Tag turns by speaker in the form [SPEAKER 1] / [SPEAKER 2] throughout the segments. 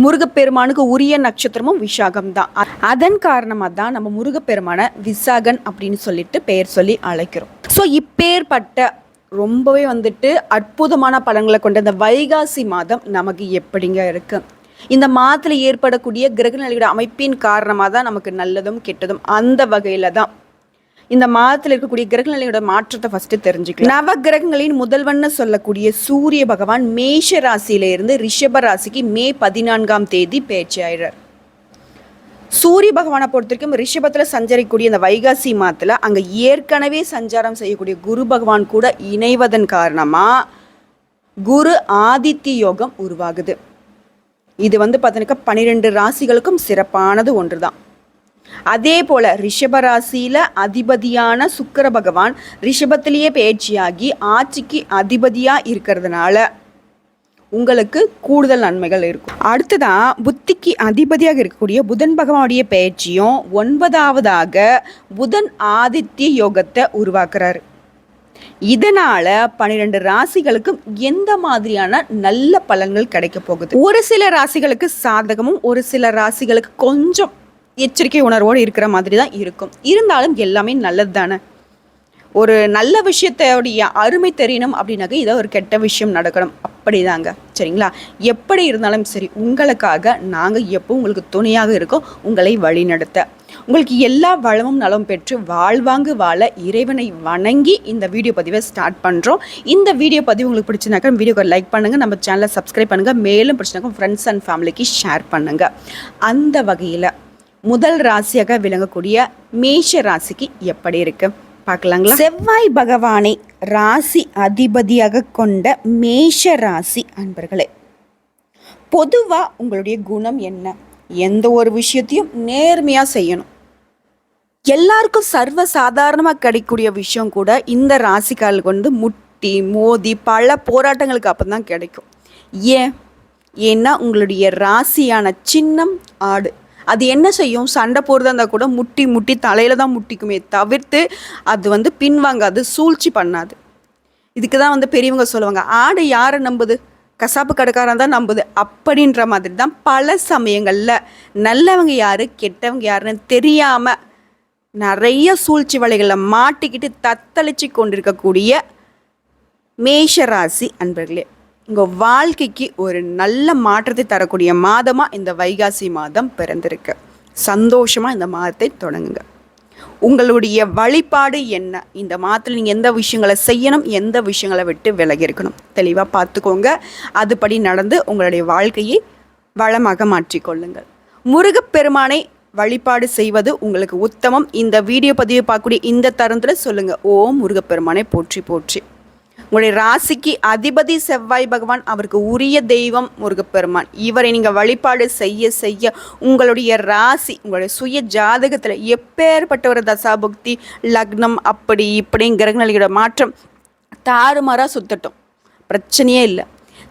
[SPEAKER 1] முருகப்பெருமானுக்கு உரிய நட்சத்திரமும் விசாகம் தான் அதன் காரணமாக தான் நம்ம முருகப்பெருமானை விசாகன் அப்படின்னு சொல்லிட்டு பெயர் சொல்லி அழைக்கிறோம். ஸோ இப்பேற்பட்ட ரொம்பவே வந்துட்டு அற்புதமான பலன்களை கொண்ட இந்த வைகாசி மாதம் நமக்கு எப்படிங்க இருக்கு? இந்த மாதத்தில் ஏற்படக்கூடிய கிரகநிலையோட அமைப்பின் காரணமாக தான் நமக்கு நல்லதும் கெட்டதும் அந்த வகையில் தான் இந்த மாதத்தில் இருக்கக்கூடிய கிரகநிலையோட மாற்றத்தை ஃபர்ஸ்ட் தெரிஞ்சுக்கலாம். நவ கிரகங்களின் முதல்வன்னு சொல்லக்கூடிய சூரிய பகவான் மேஷ ராசியில இருந்து ரிஷப ராசிக்கு மே பதினான்காம் தேதி பேச்சாயிறார் சூரிய பகவானை பொறுத்த வரைக்கும் ரிஷபத்தில் சஞ்சரிக்கக்கூடிய இந்த வைகாசி மாதத்தில் அங்கே ஏற்கனவே சஞ்சாரம் செய்யக்கூடிய குரு பகவான் கூட இணைவதன் காரணமாக குரு ஆதித்ய யோகம் உருவாகுது. இது வந்து பார்த்தீங்கன்னா பன்னிரெண்டு ராசிகளுக்கும் சிறப்பானது ஒன்று தான் அதே போல ரிஷபராசியில அதிபதியான சுக்கர பகவான் ரிஷபத்திலேயே பயிற்சியாகி ஆட்சிக்கு அதிபதியா இருக்கிறதுனால உங்களுக்கு கூடுதல் நன்மைகள் இருக்கும். அடுத்ததான் புத்திக்கு அதிபதியாக இருக்கக்கூடிய புதன் பகவானுடைய பயிற்சியும் ஒன்பதாவதாக புதன் ஆதித்ய யோகத்தை உருவாக்குறாரு. இதனால பன்னிரெண்டு ராசிகளுக்கும் எந்த மாதிரியான நல்ல பலன்கள் கிடைக்க போகுது? ஒரு சில ராசிகளுக்கு சாதகமும் ஒரு சில ராசிகளுக்கு கொஞ்சம் எச்சரிக்கை உணர்வோடு இருக்கிற மாதிரி தான் இருக்கும். இருந்தாலும் எல்லாமே நல்லது தானே ஒரு நல்ல விஷயத்தோடைய அருமை தெரியணும் அப்படின்னாக்க இதை ஒரு கெட்ட விஷயம் நடக்கணும். அப்படிதாங்க. சரிங்களா? எப்படி இருந்தாலும் சரி உங்களுக்காக நாங்கள் எப்போ உங்களுக்கு துணையாக இருக்கோம். உங்களை வழிநடத்த. உங்களுக்கு எல்லா வளமும் நலம் பெற்று வாழ்வாங்கு வாழ இறைவனை வணங்கி இந்த வீடியோ பதிவை ஸ்டார்ட் பண்ணுறோம் இந்த வீடியோ பதிவு உங்களுக்கு பிடிச்சினாக்கா வீடியோக்கு லைக் பண்ணுங்கள் நம்ம சேனலை சப்ஸ்கிரைப் பண்ணுங்கள் மேலும் பிடிச்சினாக்கா ஃப்ரெண்ட்ஸ் அண்ட் ஃபேமிலிக்கு ஷேர் பண்ணுங்கள் அந்த வகையில் முதல் ராசியாக விளங்கக்கூடிய மேஷ ராசிக்கு எப்படி இருக்கு? பார்க்கலாங்களா? செவ்வாய் பகவானை ராசி அதிபதியாக கொண்ட மேஷ ராசி அன்பர்களே பொதுவாக உங்களுடைய குணம் என்ன? எந்த ஒரு விஷயத்தையும் நேர்மையாக செய்யணும். எல்லாருக்கும் சர்வ சாதாரணமாக கிடைக்கக்கூடிய விஷயம் கூட இந்த ராசிக்காரர்களுக்கு வந்து முட்டி மோதி பல போராட்டங்களுக்கு அப்புறம் தான் கிடைக்கும். ஏன்? ஏன்னா உங்களுடைய ராசியான சின்னம் ஆடு. அது என்ன செய்யும்? சண்டை போடுறதா இருந்தால் கூட முட்டி முட்டி தலையில் தான் முட்டிக்குமே தவிர்த்து அது வந்து பின்வாங்காது சூழ்ச்சி பண்ணாது. இதுக்கு தான் வந்து பெரியவங்க சொல்லுவாங்க ஆடு யாரை நம்புது? கசாப்பு கடைக்காரன் தான் நம்புது. அப்படின்ற மாதிரி தான் பல சமயங்களில் நல்லவங்க யார் கெட்டவங்க யாருன்னு தெரியாமல் நிறைய சூழ்ச்சி வலைகளில் மாட்டிக்கிட்டு தத்தளிச்சு கொண்டிருக்கக்கூடிய மேஷராசி அன்பர்களே. உங்கள் வாழ்க்கைக்கு ஒரு நல்ல மாற்றத்தை தரக்கூடிய மாதமாக இந்த வைகாசி மாதம் பிறந்திருக்கு. சந்தோஷமாக இந்த மாதத்தை தொடங்குங்க. உங்களுடைய வழிபாடு என்ன? இந்த மாதத்தில் நீங்கள் எந்த விஷயங்களை செய்யணும்? எந்த விஷயங்களை விட்டு விலகி இருக்கணும்? தெளிவாக பார்த்துக்கோங்க. அதுபடி நடந்து உங்களுடைய வாழ்க்கையை வளமாக மாற்றிக்கொள்ளுங்கள். முருகப்பெருமானை வழிபாடு செய்வது உங்களுக்கு உத்தமம். இந்த வீடியோ பதிவை பார்க்கக்கூடிய இந்த தருணத்தில் சொல்லுங்கள் ஓம் முருகப்பெருமானை போற்றி போற்றி. உங்களுடைய ராசிக்கு அதிபதி செவ்வாய் பகவான் அவருக்கு உரிய தெய்வம் முருகப்பெருமான். இவரை நீங்கள் வழிபாடு செய்ய செய்ய உங்களுடைய ராசி உங்களுடைய சுய ஜாதகத்தில் எப்பேற்பட்ட ஒரு தசாபுக்தி லக்னம் அப்படி இப்படி கிரகநிலையோட மாற்றம் தாறுமாறாக சுத்தட்டும். பிரச்சனையே இல்லை.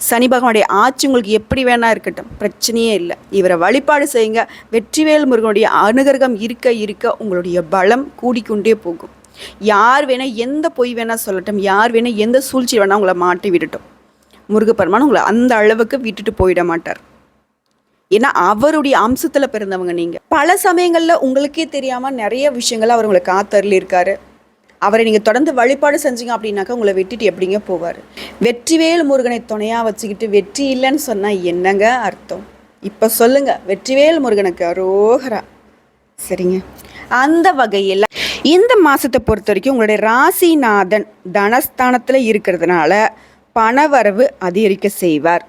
[SPEAKER 1] சனி பகவானுடைய ஆட்சி உங்களுக்கு எப்படி வேணா இருக்கட்டும். பிரச்சனையே இல்லை. இவரை வழிபாடு செய்யுங்க. வெற்றிவேல் முருகனுடைய அனுகிரகம் இருக்க இருக்க உங்களுடைய பலம் கூடிக்கொண்டே போகும். யார் வேணால் எந்த பொய் வேணால் சொல்லட்டும் யார் வேணால் எந்த சூழ்ச்சி வேணால் உங்களை மாட்டி விடட்டும். முருகப்பெருமான் உங்களை அந்த அளவுக்கு விட்டுட்டு போயிட மாட்டார். ஏன்னா அவருடைய அம்சத்தில் பிறந்தவங்க நீங்கள் பல சமயங்களில் உங்களுக்கே தெரியாமல் நிறைய விஷயங்களை அவர் உங்களை காத்தருளியிருக்காரு அவரை நீங்கள் தொடர்ந்து வழிபாடு செஞ்சீங்க அப்படின்னாக்கா உங்களை வெட்டிட்டு எப்படிங்க போவார்? வெற்றிவேல் முருகனை துணையாக வச்சுக்கிட்டு வெற்றி இல்லைன்னு சொன்னால் என்னங்க அர்த்தம்? இப்போ சொல்லுங்கள் வெற்றிவேல் முருகனுக்கு அரோகரா. சரிங்க. அந்த வகையில் இந்த மாதத்தை பொறுத்த வரைக்கும் உங்களுடைய ராசிநாதன் தனஸ்தானத்தில் இருக்கிறதுனால பணவரவு அதிகரிக்க செய்வார்.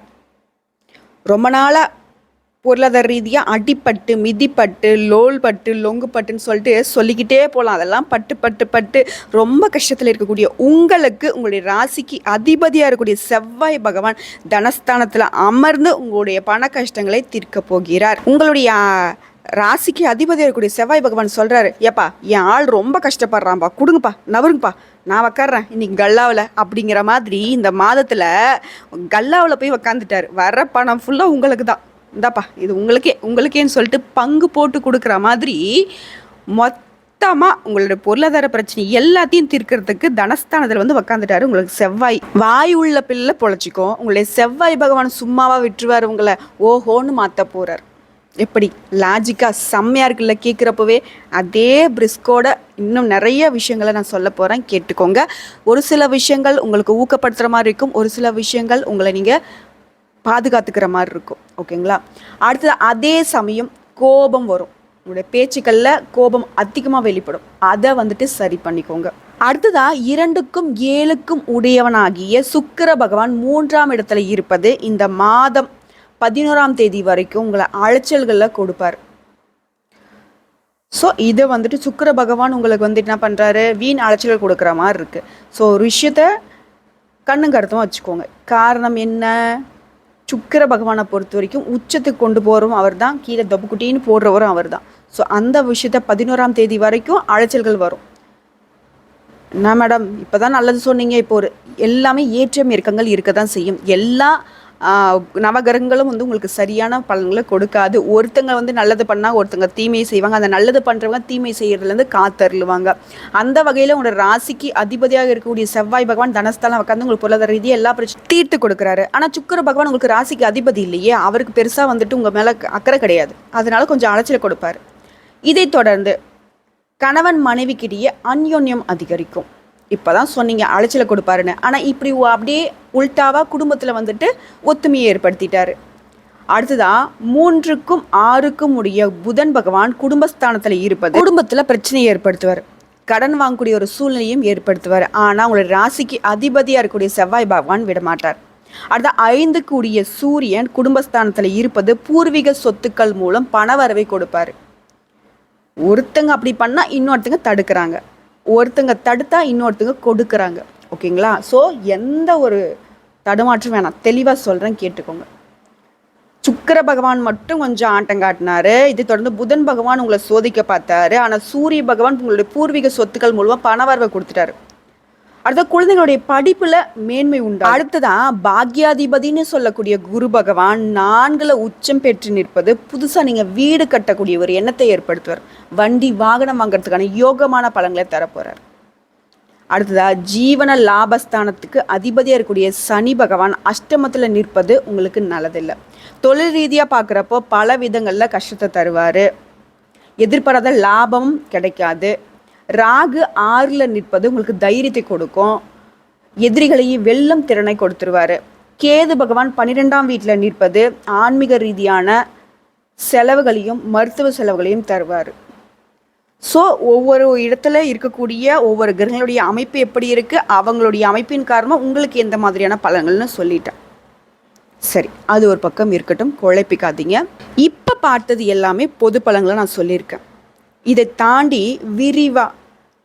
[SPEAKER 1] ரொம்ப நாளாக பொருளாதார ரீதியாக அடிப்பட்டு மிதிப்பட்டு லோல் பட்டு லொங்கு பட்டுன்னு சொல்லிட்டு சொல்லிக்கிட்டே போகலாம் அதெல்லாம் பட்டு பட்டு பட்டு ரொம்ப கஷ்டத்தில் இருக்கக்கூடிய உங்களுக்கு உங்களுடைய ராசிக்கு அதிபதியாக இருக்கக்கூடிய செவ்வாய் பகவான் தனஸ்தானத்தில் அமர்ந்து உங்களுடைய பண கஷ்டங்களை தீர்க்க போகிறார். உங்களுடைய ராசிக்கு அதிபதியாக இருக்கக்கூடிய செவ்வாய் பகவான் சொல்கிறாரு ஏப்பா என் ஆள் ரொம்ப கஷ்டப்படுறான்ப்பா கொடுங்கப்பா நவருங்கப்பா நான் உக்காடுறேன் இன்னைக்கு கல்லாவில் அப்படிங்கிற மாதிரி இந்த மாதத்தில் கல்லாவில் போய் உக்காந்துட்டார். வர பணம் ஃபுல்லாக உங்களுக்கு தான் இந்தாப்பா இது உங்களுக்கே உங்களுக்கேன்னு சொல்லிட்டு பங்கு போட்டு கொடுக்குற மாதிரி மொத்தமாக உங்களோட பொருளாதார பிரச்சனை எல்லாத்தையும் தீர்க்கிறதுக்கு தனஸ்தானத்தில் வந்து உக்காந்துட்டாரு உங்களுக்கு செவ்வாய். வாய் உள்ள பிள்ளை பொழைச்சிக்கும் உங்களுடைய செவ்வாய் பகவான் சும்மாவாக விட்டுருவார் உங்களை. ஓஹோன்னு மாற்ற போகிறார் எப்படி லாஜிக்காக செம்மையாக இருக்குல்ல கேட்குறப்பவே அதே பிரிஸ்கோட இன்னும் நிறைய விஷயங்களை நான் சொல்ல போகிறேன் கேட்டுக்கோங்க. ஒரு சில விஷயங்கள் உங்களுக்கு ஊக்கப்படுத்துகிற மாதிரி இருக்கும். ஒரு சில விஷயங்கள் உங்களை நீங்கள் பாதுகாத்துக்கிற மாதிரி இருக்கும். ஓகேங்களா? அடுத்தது அதே சமயம் கோபம் வரும். உங்களுடைய பேச்சுக்களில் கோபம் அதிகமாக வெளிப்படும். அதை வந்துட்டு சரி பண்ணிக்கோங்க. அடுத்ததா இரண்டுக்கும் ஏழுக்கும் உடையவனாகிய சுக்கிர பகவான் மூன்றாம் இடத்துல இருப்பது இந்த மாதம் பதினோராம் தேதி வரைக்கும் உங்களை அலைச்சல்களில் கொடுப்பார். ஸோ இதை வந்துட்டு சுக்கிர பகவான் உங்களுக்கு வந்துட்டு என்ன பண்ணுறாரு வீண் அலைச்சல்கள் கொடுக்குற மாதிரி இருக்குது ஸோ ஒரு விஷயத்த கண்ணும் கருத்தும் வச்சுக்கோங்க. காரணம் என்ன? சுக்கிர பகவானை பொறுத்த வரைக்கும் உச்சத்துக்கு கொண்டு போகிறவரும் அவர் தான் கீழே தப்புக்குட்டின்னு போடுறவரும் அவர் தான் ஸோ அந்த விஷயத்த பதினோராம் தேதி வரைக்கும் அலைச்சல்கள் வரும். என்ன மேடம் இப்போ தான் நல்லது சொன்னீங்க. இப்போ ஒரு எல்லாமே ஏற்றம் இறக்கங்கள் இருக்க தான் செய்யும். எல்லா நவகிரகங்களும் வந்து உங்களுக்கு சரியான பலன்களை கொடுக்காது. ஒருத்தங்க வந்து நல்லது பண்ணால் ஒருத்தங்க தீமையை செய்வாங்க. அந்த நல்லது பண்ணுறவங்க தீமை செய்கிறதுலேருந்து காத்தருளுவாங்க. அந்த வகையில் உங்களோட ராசிக்கு அதிபதியாக இருக்கக்கூடிய செவ்வாய் பகவான் தனஸ்தலம் உட்காந்து உங்களுக்கு பொருளாதார ரீதியாக எல்லா பிரச்சனையும் தீர்த்து கொடுக்குறாரு. ஆனால் சுக்கர பகவான் உங்களுக்கு ராசிக்கு அதிபதி இல்லையே. அவருக்கு பெருசாக வந்துட்டு உங்கள் மேலே அக்கறை கிடையாது. அதனால கொஞ்சம் அலைச்சலை கொடுப்பாரு. இதைத் தொடர்ந்து கணவன் மனைவிக்கிடையே அந்யோன்யம் அதிகரிக்கும். இப்போ தான் சொன்னீங்க அலைச்சலை கொடுப்பாருன்னு. ஆனால் இப்படி அப்படியே உல்ட்டாவாக குடும்பத்தில் வந்துட்டு ஒத்துமையை ஏற்படுத்திட்டார். அடுத்ததான் மூன்றுக்கும் ஆறுக்கும் உடைய புதன் பகவான் குடும்பஸ்தானத்தில் இருப்பது. குடும்பத்தில் பிரச்சனையை ஏற்படுத்துவார். கடன் வாங்கக்கூடிய ஒரு சூழ்நிலையும் ஏற்படுத்துவார். ஆனால் உங்களுடைய ராசிக்கு அதிபதியாக இருக்கக்கூடிய செவ்வாய் பகவான் விடமாட்டார். அடுத்த ஐந்து கூடிய சூரியன் குடும்பஸ்தானத்தில் இருப்பது பூர்வீக சொத்துக்கள் மூலம் பணவரவை கொடுப்பார். ஒருத்தங்க அப்படி பண்ணால் இன்னொருத்தங்க தடுக்கிறாங்க. ஒருத்தங்க தடுத்தா இன்னொருத்தங்க கொடுக்குறாங்க. ஓகேங்களா? ஸோ எந்த ஒரு தடுமாற்றம் வேணாம். தெளிவாக சொல்கிறேன் கேட்டுக்கோங்க. சுக்கர பகவான் மட்டும் கொஞ்சம் ஆட்டம் காட்டினாரு. இதை தொடர்ந்து புதன் பகவான் உங்களை சோதிக்க பார்த்தாரு. ஆனால் சூரிய பகவான் உங்களுடைய பூர்வீக சொத்துக்கள் மூலமாக பணவரவை கொடுத்துட்டாரு. அடுத்த குழந்தைங்களுடைய படிப்புல மேன்மை உண்டு அடுத்ததான் பாக்யாதிபதினு சொல்லக்கூடிய குரு பகவான் நான்குல உச்சம் பெற்று நிற்பது புதுசா நீங்க வீடு கட்டக்கூடிய ஒரு எண்ணத்தை ஏற்படுத்துவார். வண்டி வாகனம் வாங்குறதுக்கான யோகமான பலன்களை தரப்போறார். அடுத்ததா ஜீவன லாபஸ்தானத்துக்கு அதிபதியாக இருக்கக்கூடிய சனி பகவான் அஷ்டமத்தில் நிற்பது உங்களுக்கு நல்லதில்லை. தொழில் ரீதியாக பார்க்குறப்போ பல விதங்களில் கஷ்டத்தை தருவார். எதிர்பாராத லாபமும் கிடைக்காது. ராகு ஆறில் நிற்பது உங்களுக்கு தைரியத்தை கொடுக்கும். எதிரிகளையும் வெள்ளம் திறனை கொடுத்துருவார். கேது பகவான் பன்னிரெண்டாம் வீட்டில் நிற்பது ஆன்மீக ரீதியான செலவுகளையும் மருத்துவ செலவுகளையும் தருவார். ஸோ ஒவ்வொரு இடத்துல இருக்கக்கூடிய ஒவ்வொரு கிரகங்களுடைய அமைப்பு எப்படி இருக்குது அவங்களுடைய அமைப்பின் காரணமாக உங்களுக்கு எந்த மாதிரியான பலன்கள்னு சொல்லிட்டேன். சரி அது ஒரு பக்கம் இருக்கட்டும் குழப்பிக்காதீங்க. இப்போ பார்த்தது எல்லாமே பொது பலங்களை நான் சொல்லியிருக்கேன். இதை தாண்டி விரிவாக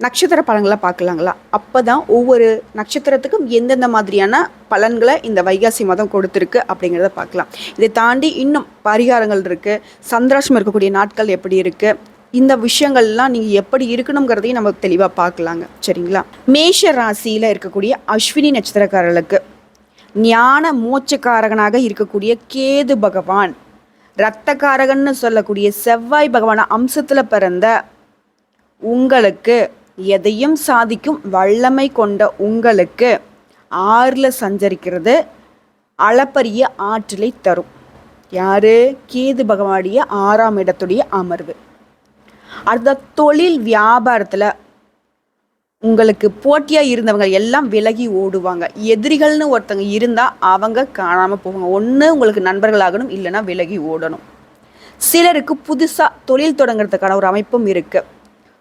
[SPEAKER 1] நட்சத்திர பலன்களை பார்க்கலாங்களா? அப்போ தான் ஒவ்வொரு நட்சத்திரத்துக்கும் எந்தெந்த மாதிரியான பலன்களை இந்த வைகாசி மதம் கொடுத்துருக்கு அப்படிங்கிறத பார்க்கலாம். இதை தாண்டி இன்னும் பரிகாரங்கள் இருக்குது சந்திராசம் இருக்கக்கூடிய நாட்கள் எப்படி இருக்குது இந்த விஷயங்கள்லாம் நீங்கள் எப்படி இருக்கணுங்கிறதையும் நம்ம தெளிவாக பார்க்கலாங்க. சரிங்களா? மேஷ ராசியில் இருக்கக்கூடிய அஸ்வினி நட்சத்திரக்காரர்களுக்கு ஞான மூச்சக்காரகனாக இருக்கக்கூடிய கேது பகவான் ரத்தக்காரகன்னு சொல்லக்கூடிய செவ்வாய் பகவான அம்சத்தில் பிறந்த உங்களுக்கு எதையும் சாதிக்கும் வல்லமை கொண்ட உங்களுக்கு ஆறில் சஞ்சரிக்கிறது அளப்பரிய ஆற்றலை தரும். யார்? கேது பகவானுடைய ஆறாம் இடத்துடைய அமர்வு. அடுத்த தொழில் வியாபாரத்தில் உங்களுக்கு போட்டியாக இருந்தவங்க எல்லாம் விலகி ஓடுவாங்க. எதிரிகள்னு ஒருத்தங்க இருந்தால் அவங்க காணாமல் போவாங்க. ஒன்று உங்களுக்கு நண்பர்களாகணும் இல்லைன்னா விலகி ஓடணும். சிலருக்கு புதுசாக தொழில் தொடங்குறதுக்கான ஒரு அமைப்பும் இருக்குது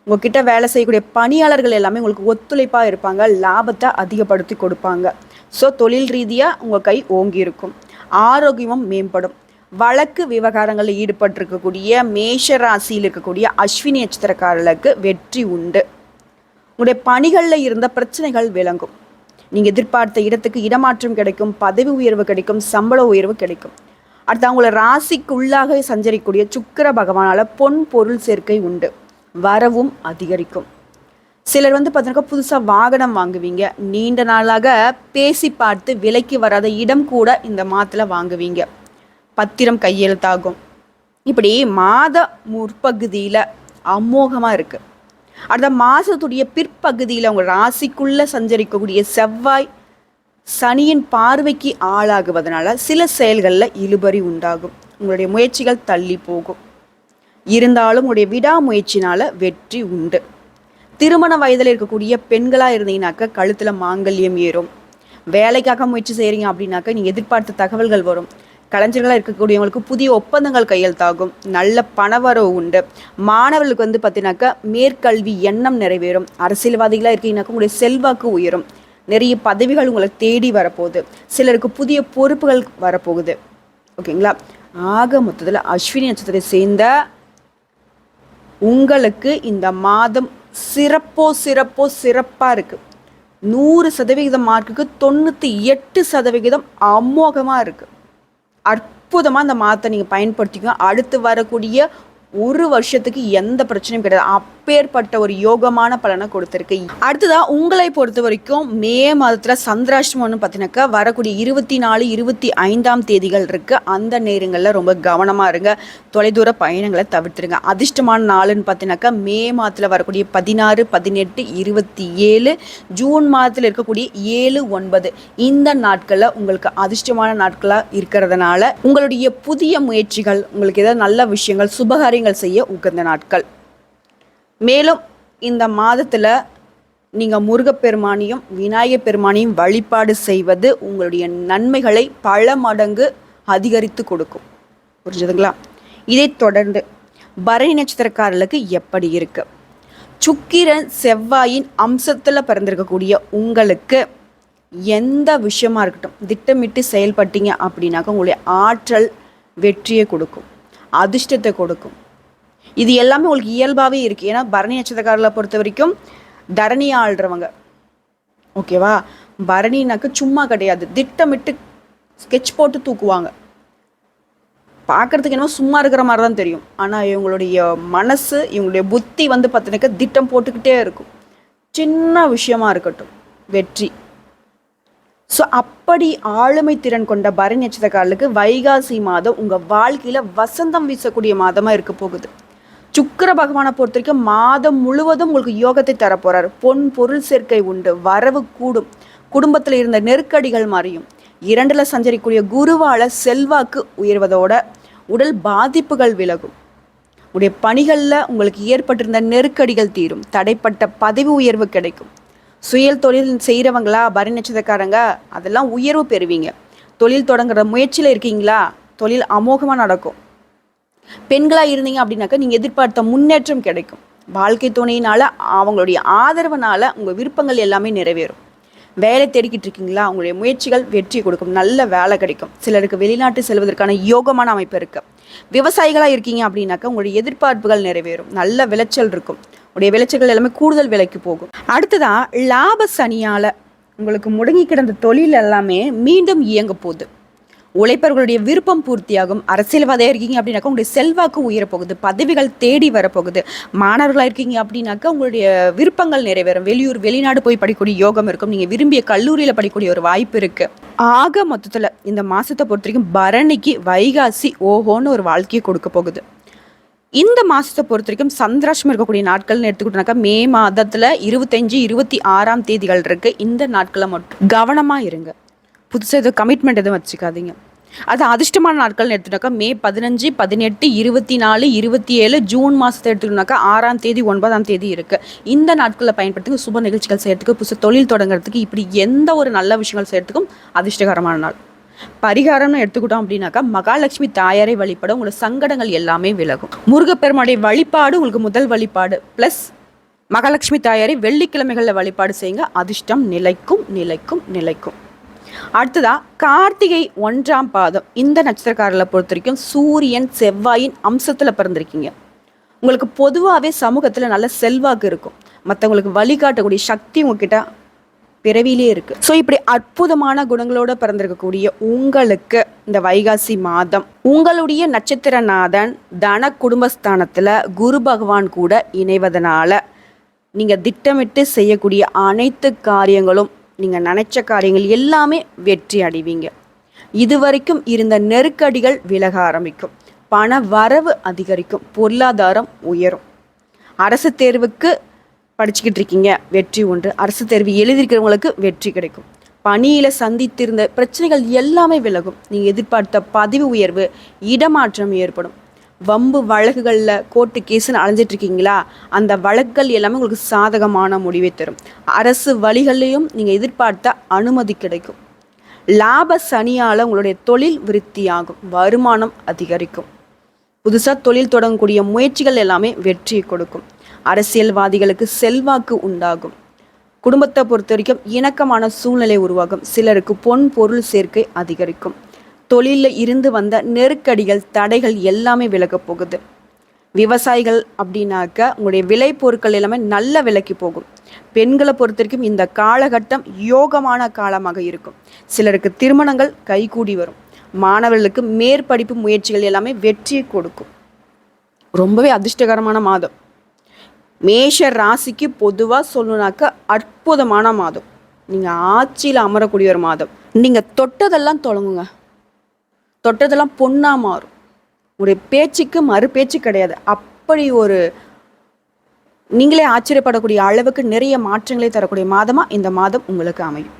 [SPEAKER 1] உங்ககிட்ட வேலை செய்யக்கூடிய பணியாளர்கள் எல்லாமே உங்களுக்கு ஒத்துழைப்பாக இருப்பாங்க. லாபத்தை அதிகப்படுத்தி கொடுப்பாங்க. ஸோ தொழில் ரீதியாக உங்கள் கை ஓங்கி இருக்கும். ஆரோக்கியமும் மேம்படும். வழக்கு விவகாரங்களில் ஈடுபட்டிருக்கக்கூடிய மேஷ ராசியில் இருக்கக்கூடிய அஸ்வினி நட்சத்திரக்காரர்களுக்கு வெற்றி உண்டு. உங்களுடைய பணிகளில் இருந்த பிரச்சனைகள் விளங்கும். நீங்கள் எதிர்பார்த்த இடத்துக்கு இடமாற்றம் கிடைக்கும் பதவி உயர்வு கிடைக்கும் சம்பள உயர்வு கிடைக்கும். அடுத்து அவங்கள ராசிக்குள்ளாக சஞ்சரிக்கூடிய சுக்கர பகவானால் பொன் பொருள் சேர்க்கை உண்டு. வரவும் அதிகரிக்கும். சிலர் வந்து பார்த்தீங்கன்னா புதுசாக வாகனம் வாங்குவீங்க. நீண்ட நாளாக பேசி பார்த்து விலைக்கு வராத இடம் கூட இந்த மாதத்தில் வாங்குவீங்க. பத்திரம் கையெழுத்தாகும். இப்படி மாத முற்பகுதியில் அமோகமாக இருக்குது அடுத்த மாதத்துடைய பிற்பகுதியில் அவங்க ராசிக்குள்ளே சஞ்சரிக்கக்கூடிய செவ்வாய் சனியின் பார்வைக்கு ஆளாகுவதனால சில செயல்களில் இழுபறி உண்டாகும். உங்களுடைய முயற்சிகள் தள்ளி போகும். இருந்தாலும் உங்களுடைய விடாமுயற்சினால் வெற்றி உண்டு. திருமண வயதில் இருக்கக்கூடிய பெண்களாக இருந்தீங்கனாக்க கழுத்தில் மாங்கல்யம் ஏறும். வேலைக்காக முயற்சி செய்கிறீங்க அப்படின்னாக்க நீங்கள் எதிர்பார்த்த தகவல்கள் வரும். கலைஞர்களாக இருக்கக்கூடியவங்களுக்கு புதிய ஒப்பந்தங்கள் கையெழுத்தாகும். நல்ல பணவரவு உண்டு. மாணவர்களுக்கு வந்து பார்த்தீங்கன்னாக்கா மேற்கல்வி எண்ணம் நிறைவேறும். அரசியல்வாதிகளாக இருக்கீங்கன்னாக்கா உங்களுடைய செல்வாக்கு உயரும். நிறைய பதவிகள் உங்களை தேடி வரப்போகுது. சிலருக்கு புதிய பொறுப்புகள் வரப்போகுது. ஓகேங்களா? ஆக மொத்தத்தில் அஸ்வினி நட்சத்திரத்தை சேர்ந்த உங்களுக்கு இந்த மாதம் சிறப்போ சிறப்போ சிறப்பாக இருக்குது நூறு சதவிகிதம் மார்க்குக்கு தொண்ணூற்றி எட்டு சதவிகிதம் அமோகமாக இருக்குது அற்புதமாக அந்த மாத்தை நீங்கள் பயன்படுத்திக்கோ அடுத்து வரக்கூடிய ஒரு வருஷத்துக்கு எந்த பிரச்சனையும் கிடையாது. அப்பேற்பட்ட ஒரு யோகமான பலனை கொடுத்துருக்கு. அடுத்ததாக உங்களை பொறுத்த வரைக்கும் மே மாதத்தில் சந்திராஷ்டமம்னு பார்த்தீங்கன்னாக்கா வரக்கூடிய இருபத்தி நாலு இருபத்தி ஐந்தாம் தேதிகள் இருக்குது அந்த நேரங்களில் ரொம்ப கவனமாக இருங்க. தொலைதூர பயணங்களை தவிர்த்துருங்க. அதிர்ஷ்டமான நாளுன்னு பார்த்தீங்கன்னாக்கா மே மாதத்தில் வரக்கூடிய பதினாறு பதினெட்டு இருபத்தி ஏழு ஜூன் மாதத்தில் இருக்கக்கூடிய ஏழு ஒன்பது. இந்த நாட்களில் உங்களுக்கு அதிர்ஷ்டமான நாட்களாக இருக்கிறதுனால உங்களுடைய புதிய முயற்சிகள் உங்களுக்கு ஏதாவது நல்ல விஷயங்கள் சுபகாரியங்கள் செய்ய உகந்த நாட்கள். மேலும் இந்த மாதத்தில் நீங்கள் முருகப்பெருமானியும் விநாயகப் பெருமானியும் வழிபாடு செய்வது உங்களுடைய நன்மைகளை பல மடங்கு அதிகரித்து கொடுக்கும். புரிஞ்சுதுங்களா? இதைத் தொடர்ந்து பரணி நட்சத்திரக்காரர்களுக்கு எப்படி இருக்கு? சுக்கிரன் செவ்வாயின் அம்சத்தில் பிறந்திருக்கக்கூடிய உங்களுக்கு எந்த விஷயமா இருக்கட்டும் திட்டமிட்டு செயல்பட்டீங்க அப்படின்னாக்க உங்களுடைய ஆற்றல் வெற்றியை கொடுக்கும் அதிர்ஷ்டத்தை கொடுக்கும். இது எல்லாமே உங்களுக்கு இயல்பாகவே இருக்குது ஏன்னா பரணி நட்சத்திரக்காரர்களை பொறுத்த வரைக்கும் தரணி ஆள்றவங்க. ஓகேவா? பரணினாக்க சும்மா கிடையாது. திட்டமிட்டு ஸ்கெட்ச் போட்டு தூக்குவாங்க. பார்க்குறதுக்கு என்னமோ சும்மா இருக்கிற மாதிரி தான் தெரியும். ஆனால் இவங்களுடைய மனசு இவங்களுடைய புத்தி வந்து பார்த்தீங்கன்னாக்கா திட்டம் போட்டுக்கிட்டே இருக்கும். சின்ன விஷயமா இருக்கட்டும். வெற்றி. ஸோ அப்படி ஆளுமை திறன் கொண்ட பரணி நட்சத்திரக்காரர்களுக்கு வைகாசி மாதம் உங்கள் வாழ்க்கையில் வசந்தம் வீசக்கூடிய மாதமாக இருக்க போகுது. சுக்கர பகவானை பொறுத்த வரைக்கும் மாதம் முழுவதும் உங்களுக்கு யோகத்தை தரப்போகிறார் பொன் பொருள் சேர்க்கை உண்டு. வரவு கூடும். குடும்பத்தில் இருந்த நெருக்கடிகள் மாறியும். இரண்டில் சஞ்சரிக்கூடிய குருவால செல்வாக்கு உயர்வதோட உடல் பாதிப்புகள் விலகும். உடைய பணிகளில் உங்களுக்கு ஏற்பட்டிருந்த நெருக்கடிகள் தீரும். தடைப்பட்ட பதவி உயர்வு கிடைக்கும். சுயல் தொழில் செய்கிறவங்களா பரி நட்சத்திரக்காரங்க அதெல்லாம் உயர்வு பெறுவீங்க. தொழில் தொடங்குற முயற்சியில் இருக்கீங்களா? தொழில் அமோகமாக நடக்கும். பெண்களாக இருந்தீங்க அப்படின்னாக்கா நீங்கள் எதிர்பார்த்த முன்னேற்றம் கிடைக்கும். வாழ்க்கை துணையினால் அவங்களுடைய ஆதரவுனால உங்கள் விருப்பங்கள் எல்லாமே நிறைவேறும். வேலை தேடிக்கிட்டு இருக்கீங்களா? உங்களுடைய முயற்சிகள் வெற்றி கொடுக்கும். நல்ல வேலை கிடைக்கும். சிலருக்கு வெளிநாட்டு செல்வதற்கான யோகமான அமைப்பு இருக்குது விவசாயிகளாக இருக்கீங்க அப்படின்னாக்கா உங்களுடைய எதிர்பார்ப்புகள் நிறைவேறும். நல்ல விளைச்சல் இருக்கும். உங்களுடைய விளைச்சல்கள் எல்லாமே கூடுதல் விலைக்கு போகும். அடுத்ததாக லாப சனியால் உங்களுக்கு முடங்கி கிடந்த தொழில் எல்லாமே மீண்டும் இயங்க போகுது. உழைப்பவர்களுடைய விருப்பம் பூர்த்தியாகும். அரசியல்வாதியாக இருக்கீங்க அப்படின்னாக்கா உங்களுடைய செல்வாக்கு உயரப்போகுது. பதவிகள் தேடி வரப்போகுது. மாணவர்களாக இருக்கீங்க அப்படின்னாக்கா உங்களுடைய விருப்பங்கள் நிறைவேறும். வெளியூர் வெளிநாடு போய் படிக்கக்கூடிய யோகம் இருக்கும். நீங்கள் விரும்பிய கல்லூரியில் படிக்கக்கூடிய ஒரு வாய்ப்பு இருக்குது ஆக மொத்தத்தில் இந்த மாதத்தை பொறுத்த வரைக்கும் பரணிக்கு வைகாசி ஓஹோன்னு ஒரு வாழ்க்கையை கொடுக்க போகுது. இந்த மாதத்தை பொறுத்த வரைக்கும் சந்திராஷ்டம் இருக்கக்கூடிய நாட்கள்னு எடுத்துக்கிட்டோம்னாக்கா மே மாதத்தில் இருபத்தஞ்சி இருபத்தி ஆறாம் தேதிகள் இருக்குது இந்த நாட்களை மட்டும் கவனமாக இருங்க. புதுசாக எதுவும் கமிட்மெண்ட் எதுவும் வச்சுக்காதீங்க. அது அதிர்ஷ்டமான நாட்கள்னு எடுத்துட்டாக்கா மே பதினஞ்சு பதினெட்டு இருபத்தி நாலு இருபத்தி ஏழு ஜூன் மாதத்தை எடுத்துக்கிட்டோம்னாக்கா ஆறாம் தேதி ஒன்பதாம் தேதி இருக்குது இந்த நாட்களில் பயன்படுத்துக்கு சுப நிகழ்ச்சிகள் செய்யறதுக்கு புதுசு தொழில் தொடங்குறதுக்கு இப்படி எந்த ஒரு நல்ல விஷயங்கள் செய்யறதுக்கும் அதிர்ஷ்டகரமான நாள். பரிகாரம்னு எடுத்துக்கிட்டோம் அப்படின்னாக்கா மகாலட்சுமி தாயாரை வழிபட உங்களோட சங்கடங்கள் எல்லாமே விலகும். முருகப்பெருமாடைய வழிபாடு உங்களுக்கு முதல் வழிபாடு. ப்ளஸ் மகாலட்சுமி தாயாரை வெள்ளிக்கிழமைகளில் வழிபாடு செய்யுங்க. அதிர்ஷ்டம் நிலைக்கும் நிலைக்கும் நிலைக்கும். அடுத்ததா கார்த்திகை ஒன்றாம் பாதம். இந்த நட்சத்திரக்காரர்களை பொறுத்த வரைக்கும் சூரியன் செவ்வாயின் அம்சத்தில் பிறந்திருக்கீங்க. உங்களுக்கு பொதுவாகவே சமூகத்தில் நல்ல செல்வாக்கு இருக்கும். மற்றவங்களுக்கு வழிகாட்டக்கூடிய சக்தி உங்ககிட்ட பிறவிலே இருக்கு. ஸோ இப்படி அற்புதமான குணங்களோட பிறந்திருக்கக்கூடிய உங்களுக்கு இந்த வைகாசி மாதம் உங்களுடைய நட்சத்திரநாதன் தன குடும்பஸ்தானத்தில் குரு பகவான் கூட இணைவதனால நீங்கள் திட்டமிட்டு செய்யக்கூடிய அனைத்து காரியங்களும் நீங்கள் நினச்ச காரியங்கள் எல்லாமே வெற்றி அடைவீங்க. இதுவரைக்கும் இருந்த நெருக்கடிகள் விலக ஆரம்பிக்கும். பண வரவு அதிகரிக்கும். பொருளாதாரம் உயரும். அரசு தேர்வுக்கு படிச்சுக்கிட்டு இருக்கீங்க. வெற்றி ஒன்று அரசு தேர்வு எழுதியிருக்கிறவங்களுக்கு வெற்றி கிடைக்கும். பணியில் சந்தித்திருந்த பிரச்சனைகள் எல்லாமே விலகும். நீங்கள் எதிர்பார்த்த பதவி உயர்வு இடமாற்றம் ஏற்படும். வம்பு வழக்குகளில் கோர்ட்டு கேஸுன்னு அலைஞ்சிட்ருக்கீங்களா? அந்த வழக்குகள் எல்லாமே உங்களுக்கு சாதகமான முடிவை தரும். அரசு வழிகள்லையும் நீங்கள் எதிர்பார்த்த அனுமதி கிடைக்கும். லாப சனியால் உங்களுடைய தொழில் விருத்தியாகும். வருமானம் அதிகரிக்கும். புதுசாக தொழில் தொடங்கக்கூடிய முயற்சிகள் எல்லாமே வெற்றி கொடுக்கும். அரசியல்வாதிகளுக்கு செல்வாக்கு உண்டாகும். குடும்பத்தை பொறுத்த வரைக்கும் இணக்கமான சூழ்நிலை உருவாகும். சிலருக்கு பொன் பொருள் சேர்க்கை அதிகரிக்கும். தொழிலில் இருந்து வந்த நெருக்கடிகள் தடைகள் எல்லாமே விலக போகுது. விவசாயிகள் அப்படின்னாக்க உங்களுடைய விலை பொருட்கள் எல்லாமே நல்ல விலைக்கு போகும். பெண்களை பொறுத்த வரைக்கும் இந்த காலகட்டம் யோகமான காலமாக இருக்கும். சிலருக்கு திருமணங்கள் கைகூடி வரும். மாணவர்களுக்கு மேற்படிப்பு முயற்சிகள் எல்லாமே வெற்றியை கொடுக்கும். ரொம்பவே அதிர்ஷ்டகரமான மாதம். மேஷ ராசிக்கு பொதுவாக சொல்லணுனாக்க அற்புதமான மாதம். நீங்கள் ஆட்சியில் அமரக்கூடிய ஒரு மாதம். நீங்கள் தொட்டதெல்லாம் தொடங்குங்க. தொட்டதெல்லாம் பொண்ணாக மாறும். உங்களுடைய பேச்சுக்கு மறு பேச்சு கிடையாது. அப்படி ஒரு நீங்களே ஆச்சரியப்படக்கூடிய அளவுக்கு நிறைய மாற்றங்களை தரக்கூடிய மாதமாக இந்த மாதம் உங்களுக்கு அமையும்.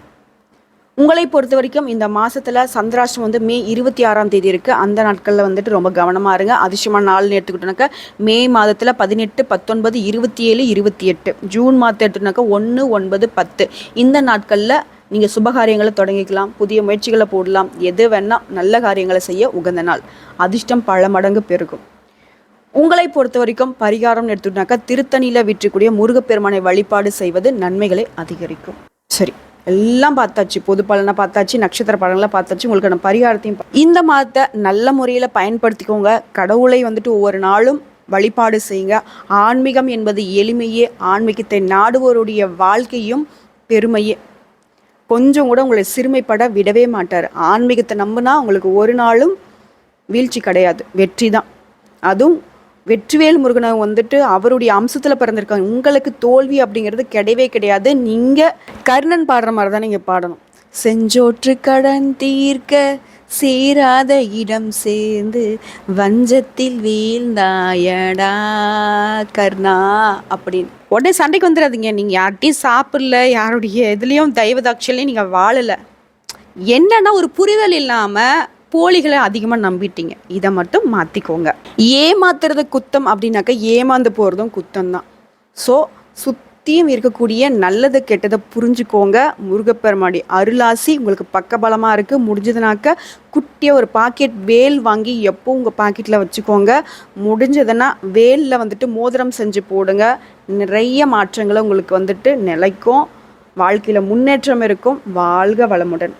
[SPEAKER 1] உங்களை பொறுத்த வரைக்கும் இந்த மாதத்தில் சந்திராஷ்டம் வந்து மே இருபத்தி ஆறாம் தேதி இருக்குது அந்த நாட்களில் வந்துட்டு ரொம்ப கவனமாக இருங்க. அதிசயமான நாள்னு எடுத்துக்கிட்டோன்னாக்கா மே மாதத்தில் பதினெட்டு பத்தொன்பது இருபத்தி ஏழு இருபத்தி எட்டு. ஜூன் மாதத்தை எடுத்துக்கிட்டோன்னாக்கா ஒன்று ஒன்பது பத்து. இந்த நாட்களில் நீங்கள் சுபகாரியங்களை தொடங்கிக்கலாம் புதிய முயற்சிகளை போடலாம். எது வேணால் நல்ல காரியங்களை செய்ய உகந்த நாள். அதிர்ஷ்டம் பல மடங்கு பெருகும். உங்களை பொறுத்த வரைக்கும் பரிகாரம்னு எடுத்துட்டாக்கா திருத்தணியில் விற்றக்கூடிய முருகப்பெருமானை வழிபாடு செய்வது நன்மைகளை அதிகரிக்கும். சரி எல்லாம் பார்த்தாச்சு. பொது பலனை பார்த்தாச்சு நட்சத்திர பலன்களை பார்த்தாச்சு. உங்களுக்கான பரிகாரத்தையும் இந்த மாதத்தை நல்ல முறையில் பயன்படுத்திக்கோங்க. கடவுளை வந்துட்டு ஒவ்வொரு நாளும் வழிபாடு செய்யுங்க. ஆன்மீகம் என்பது எளிமையே ஆன்மீகத்தை நாடுவோருடைய வாழ்க்கையும் பெருமையே. கொஞ்சம் கூட உங்களை சிறுமைப்பட விடவே மாட்டார். ஆன்மீகத்தை நம்பினா உங்களுக்கு ஒரு நாளும் வீழ்ச்சி கிடையாது. வெற்றி தான். அதுவும் வெற்றிவேல் முருகனை வந்துட்டு அவருடைய அம்சத்தில் பிறந்திருக்காங்க உங்களுக்கு தோல்வி அப்படிங்கிறது கிடையவே கிடையாது. நீங்கள் கர்ணன் பாடுற மாதிரி தான் நீங்கள் பாடணும். செஞ்சோற்று கடன் தீர்க்க சேராத இடம் சேர்ந்து வஞ்சத்தில் வீழ்ந்தாயடா கர்ணா அப்படின்னு. உடனே சண்டைக்கு வந்துடாதீங்க. நீங்கள் யார்கிட்டையும் சாப்பிடல யாருடைய இதுலேயும் தெய்வதாட்சியிலையும் நீங்கள் வாழலை. என்னன்னா ஒரு புரிதல் இல்லாமல் போலிகளை அதிகமாக நம்பிட்டீங்க. இதை மட்டும் மாற்றிக்கோங்க ஏமாத்துறது குத்தம் அப்படின்னாக்கா ஏமாந்து போகிறதும் குத்தம் தான் ஸோ சுத்த சுற்றியும் இருக்கக்கூடிய நல்லது கெட்டதை புரிஞ்சுக்கோங்க. முருகப்பெருமாடி அருளாசி உங்களுக்கு பக்கபலமாக இருக்குது முடிஞ்சதுனாக்க குட்டியாக ஒரு பாக்கெட் வேல் வாங்கி எப்போ உங்கள் பாக்கெட்டில் வச்சுக்கோங்க. முடிஞ்சதுன்னா வேலில் வந்துட்டு மோதிரம் செஞ்சு போடுங்க. நிறைய மாற்றங்களை உங்களுக்கு வந்துட்டு நிலைக்கும். வாழ்க்கையில் முன்னேற்றம் இருக்கும். வாழ்க வளமுடன்.